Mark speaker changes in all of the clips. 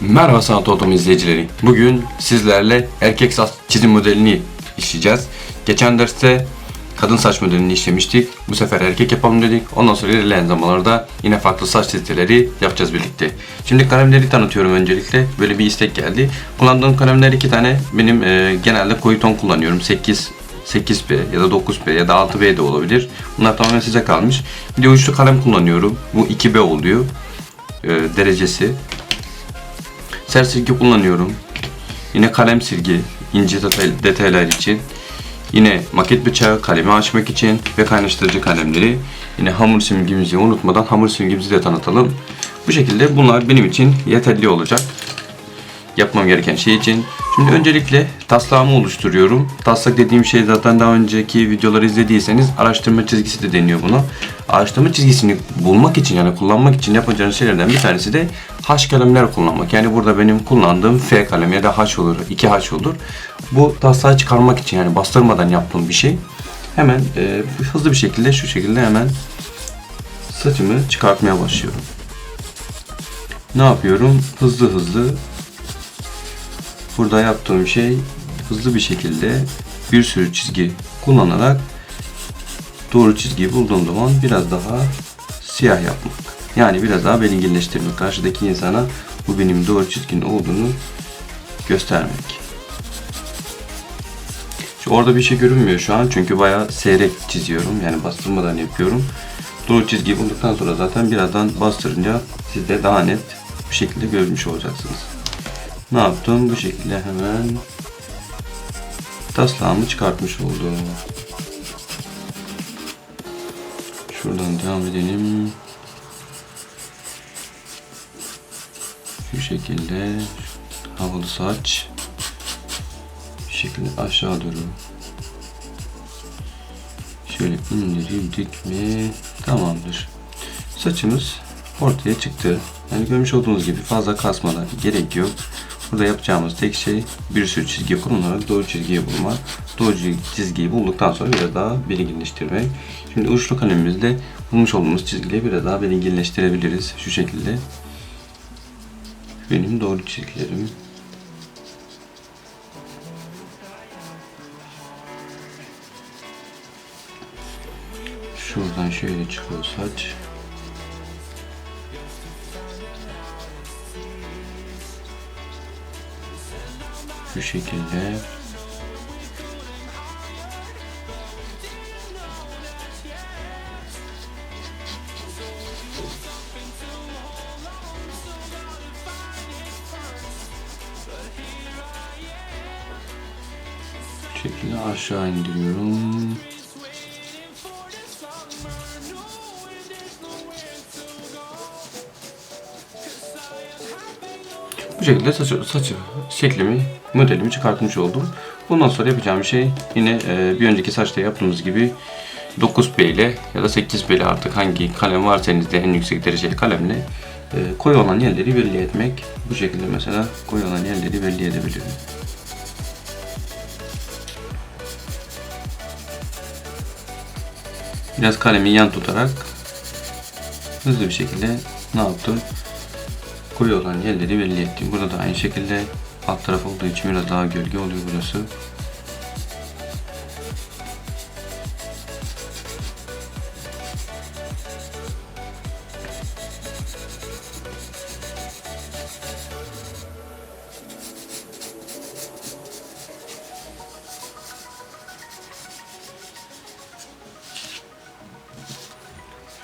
Speaker 1: Merhaba Sanat Ortamı izleyicileri. Bugün sizlerle erkek saç çizim modelini işleyeceğiz. Geçen derste kadın saç modelini işlemiştik. Bu sefer erkek yapalım dedik. Ondan sonra ilerleyen zamanlarda yine farklı saç çizgileri yapacağız birlikte. Şimdi kalemleri tanıtıyorum öncelikle. Böyle bir istek geldi. Kullandığım kalemler iki tane. Benim e, genelde koyu ton kullanıyorum. 8 8B ya da 9B ya da 6B de olabilir. Bunlar tamamen size kalmış. Bir de uçlu kalem kullanıyorum. Bu 2B oluyor. E, derecesi. Ser silgi kullanıyorum. Yine kalem silgi, ince detay, detaylar için. Yine maket bıçağı, kalemi açmak için ve kaynaştırıcı kalemleri. Yine hamur simgimizi unutmadan hamur simgimizi de tanıtalım. Bu şekilde bunlar benim için yeterli olacak. Yapmam gereken şey için. Şimdi öncelikle taslağımı oluşturuyorum. Taslak dediğim şey zaten daha önceki videoları izlediyseniz araştırma çizgisi de deniyor buna. Araştırma çizgisini bulmak için yani kullanmak için yapacağınız şeylerden bir tanesi de H kalemler kullanmak. Yani burada benim kullandığım F kalemi ya da H olur, 2H olur. Bu taslağı çıkarmak için yani bastırmadan yaptığım bir şey. Hemen e, hızlı bir şekilde şu şekilde hemen saçımı çıkartmaya başlıyorum. Ne yapıyorum? Hızlı hızlı Burada yaptığım şey hızlı bir şekilde bir sürü çizgi kullanarak doğru çizgiyi bulduğum zaman biraz daha siyah yapmak. Yani biraz daha belirginleştirmek. Karşıdaki insana bu benim doğru çizginin olduğunu göstermek. Şu orada bir şey görünmüyor şu an çünkü bayağı seyrek çiziyorum. Yani bastırmadan yapıyorum. Doğru çizgiyi bulduktan sonra zaten birazdan bastırınca siz de daha net bir şekilde görmüş olacaksınız. Ne yaptım? Bu şekilde hemen taslağımı çıkartmış oldum. Şuradan devam edelim. Şu şekilde havalı saç. Bir şekilde aşağı doğru. Şöyle indireyim dikme. Tamamdır. Saçımız ortaya çıktı. Yani görmüş olduğunuz gibi fazla kasmadan gerek yok. Burada yapacağımız tek şey bir sürü çizgi kullanarak doğru çizgiyi bulmak. Doğru çizgiyi bulduktan sonra biraz daha belirginleştirmek. Şimdi uçlu kalemimizle bulmuş olduğumuz çizgileri biraz daha belirginleştirebiliriz. Şu şekilde. Benim doğru çizgilerim. Şuradan şöyle çıkıyor saç. Şu şekilde. Bu şekilde aşağı indiriyorum. Bu şekilde saçı, saçı şeklimi, modelimi çıkartmış oldum. Bundan sonra yapacağım şey yine e, bir önceki saçta yaptığımız gibi 9B ile ya da 8B ile artık hangi kalem varsa elinizde en yüksek dereceli kalemle e, koyu olan yerleri belli etmek. Bu şekilde mesela koyu olan yerleri belli edebilirim. Biraz kalemi yan tutarak hızlı bir şekilde ne yaptım? Koyu olan yerleri belli ettim. Burada da aynı şekilde alt taraf olduğu için biraz daha gölge oluyor burası.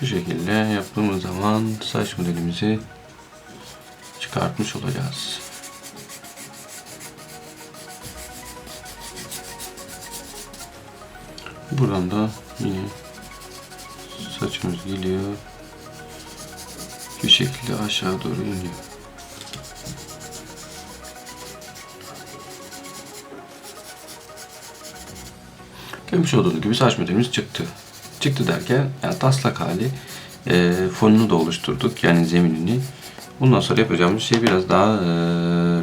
Speaker 1: Bu şekilde yaptığımız zaman saç modelimizi çıkartmış olacağız. Buradan da yine saçımız geliyor. Bir şekilde aşağı doğru iniyor. Görmüş olduğunuz gibi saç modelimiz çıktı. Çıktı derken yani taslak hali e, fonunu da oluşturduk yani zeminini. Bundan sonra yapacağımız şey biraz daha e,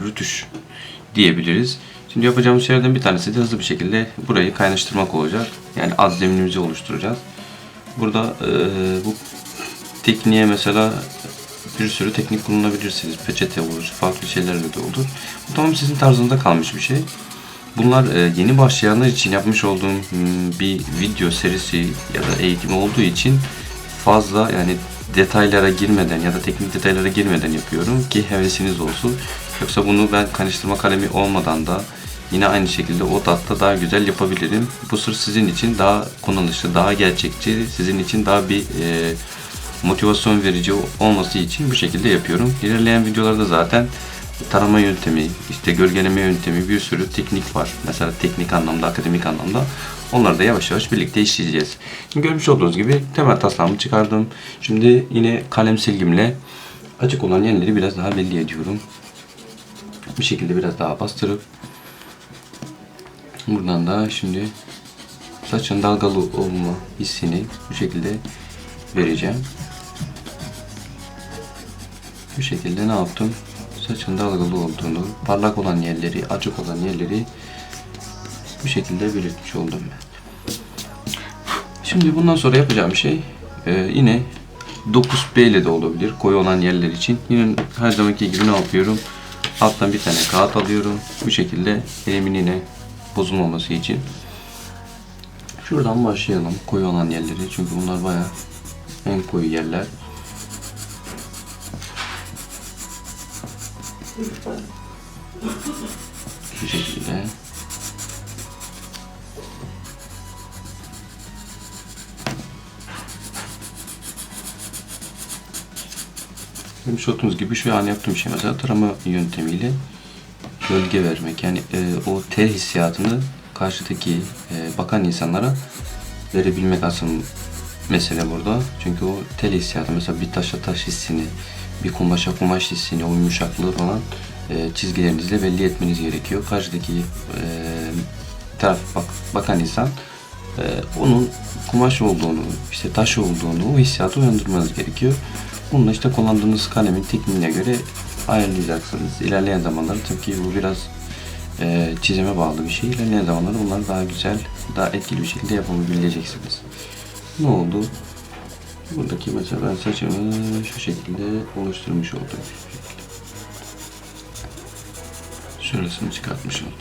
Speaker 1: rütüş diyebiliriz. Şimdi yapacağımız şeylerden bir tanesi de hızlı bir şekilde burayı kaynaştırmak olacak. Yani az zeminimizi oluşturacağız. Burada e, bu tekniğe mesela bir sürü teknik kullanabilirsiniz. Peçete olur, farklı şeylerle de olur. Bu tamam sizin tarzınızda kalmış bir şey. Bunlar yeni başlayanlar için yapmış olduğum hmm, bir video serisi ya da eğitim olduğu için fazla yani detaylara girmeden ya da teknik detaylara girmeden yapıyorum ki hevesiniz olsun. Yoksa bunu ben karıştırma kalemi olmadan da yine aynı şekilde o tatta daha güzel yapabilirim. Bu sır sizin için daha kullanışlı, daha gerçekçi, sizin için daha bir e, motivasyon verici olması için bu şekilde yapıyorum. İlerleyen videolarda zaten tarama yöntemi, işte gölgeleme yöntemi bir sürü teknik var. Mesela teknik anlamda, akademik anlamda. Onları da yavaş yavaş birlikte işleyeceğiz. Şimdi görmüş olduğunuz gibi temel taslağımı çıkardım. Şimdi yine kalem silgimle açık olan yerleri biraz daha belli ediyorum. Bir şekilde biraz daha bastırıp buradan da şimdi saçın dalgalı olma hissini bu şekilde vereceğim. Bu şekilde ne yaptım? Saçın dalgalı olduğunu, parlak olan yerleri, açık olan yerleri bu şekilde belirtmiş oldum ben. Şimdi bundan sonra yapacağım şey e, yine 9B ile de olabilir koyu olan yerler için. Yine her zamanki gibi ne yapıyorum? Alttan bir tane kağıt alıyorum. Bu şekilde elimin yine bozulmaması için. Şuradan başlayalım koyu olan yerleri. Çünkü bunlar bayağı en koyu yerler. Şu şekilde. Görmüş olduğunuz gibi şu an yaptığım şey mesela tarama yöntemiyle gölge vermek. Yani e, o T hissiyatını karşıdaki e, bakan insanlara verebilmek asıl mesele burada. Çünkü o tel hissiyatı mesela bir taşa taş hissini, bir kumaşa kumaş hissini, o yumuşaklığı falan e, çizgilerinizle belli etmeniz gerekiyor. Karşıdaki e, taraf bak, bakan insan e, onun kumaş olduğunu, işte taş olduğunu, o hissiyatı uyandırmanız gerekiyor. Bununla işte kullandığınız kalemin tekniğine göre ayarlayacaksınız. İlerleyen zamanlarda tabii ki bu biraz e, çizime bağlı bir şey. İlerleyen zamanlarda bunları daha güzel, daha etkili bir şekilde yapabileceksiniz. Ne oldu? Buradaki mesela ben saçımı şu şekilde oluşturmuş oldum. Şurasını çıkartmış oldum.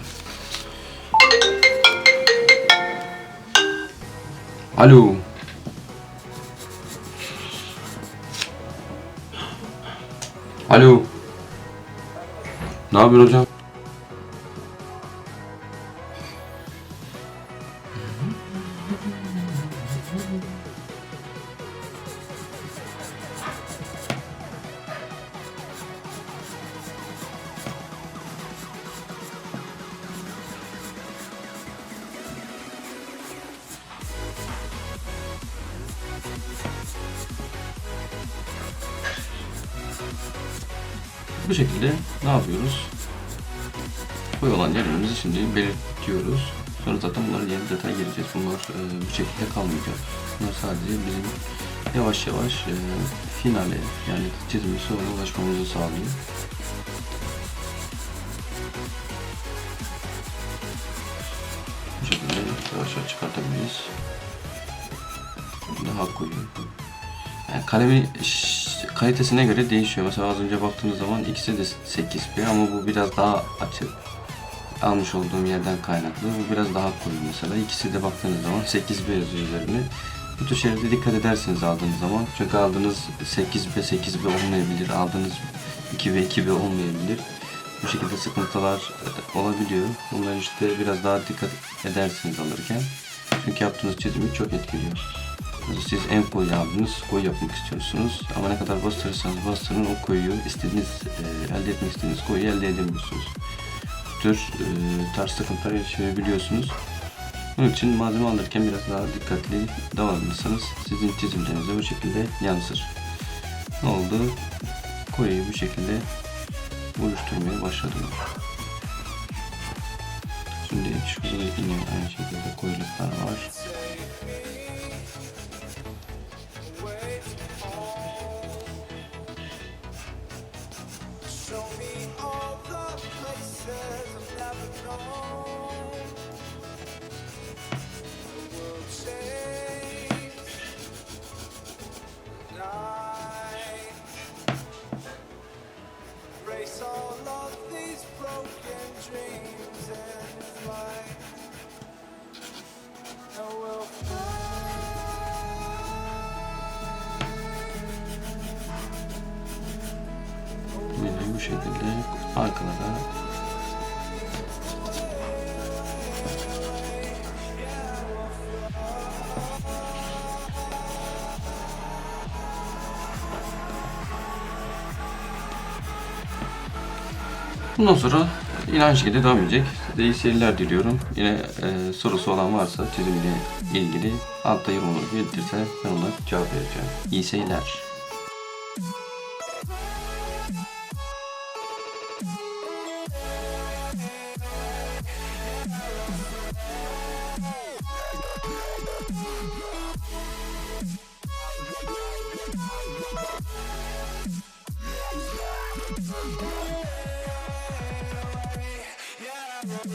Speaker 1: Alo. Yapıyorsun hocam? Bu şekilde ne yapıyoruz? Koyu olan yerlerimizi şimdi belirtiyoruz. Sonra zaten bunların yeni detaya gireceğiz. Bunlar e, bu şekilde kalmayacak. Bunlar sadece bizim yavaş yavaş e, finale yani çizimi sonuna ulaşmamızı sağlıyor. Bu şekilde yavaş yavaş çıkartabiliriz. Daha koyu. Yani kalemi ş- kalitesine göre değişiyor. Mesela az önce baktığınız zaman ikisi de 8p ama bu biraz daha açık. Almış olduğum yerden kaynaklı. Bu biraz daha koyu mesela. İkisi de baktığınız zaman 8b yazıyor üzerine. Bu tür şeylere dikkat edersiniz aldığınız zaman. Çünkü aldığınız 8b 8b olmayabilir. Aldığınız 2b 2b olmayabilir. Bu şekilde sıkıntılar olabiliyor. Bunlar işte biraz daha dikkat edersiniz alırken. Çünkü yaptığınız çizimi çok etkiliyor. Siz en koyu aldınız, koyu yapmak istiyorsunuz. Ama ne kadar bastırırsanız bastırın o koyuyu istediğiniz, e, elde etmek istediğiniz koyuyu elde edemiyorsunuz. Tür e, tarz sıkıntılar yaşayabiliyorsunuz. Bunun için malzeme alırken biraz daha dikkatli davranırsanız sizin çizimlerinize bu şekilde yansır. Ne oldu? Koyuyu bu şekilde oluşturmaya başladım. Şimdi şurada yine aynı şekilde koyuluklar var. Şekilde arkalara Bundan sonra yine aynı şekilde devam edecek. İyi seyirler diliyorum. Yine e, sorusu olan varsa çizimle ilgili altta yorum olarak belirtirse ben ona cevap vereceğim. İyi seyirler.
Speaker 2: Yeah.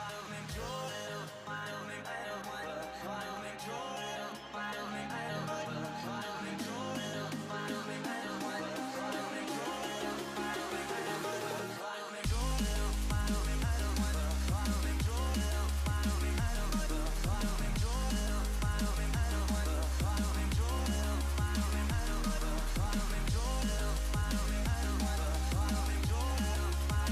Speaker 2: out of them joy.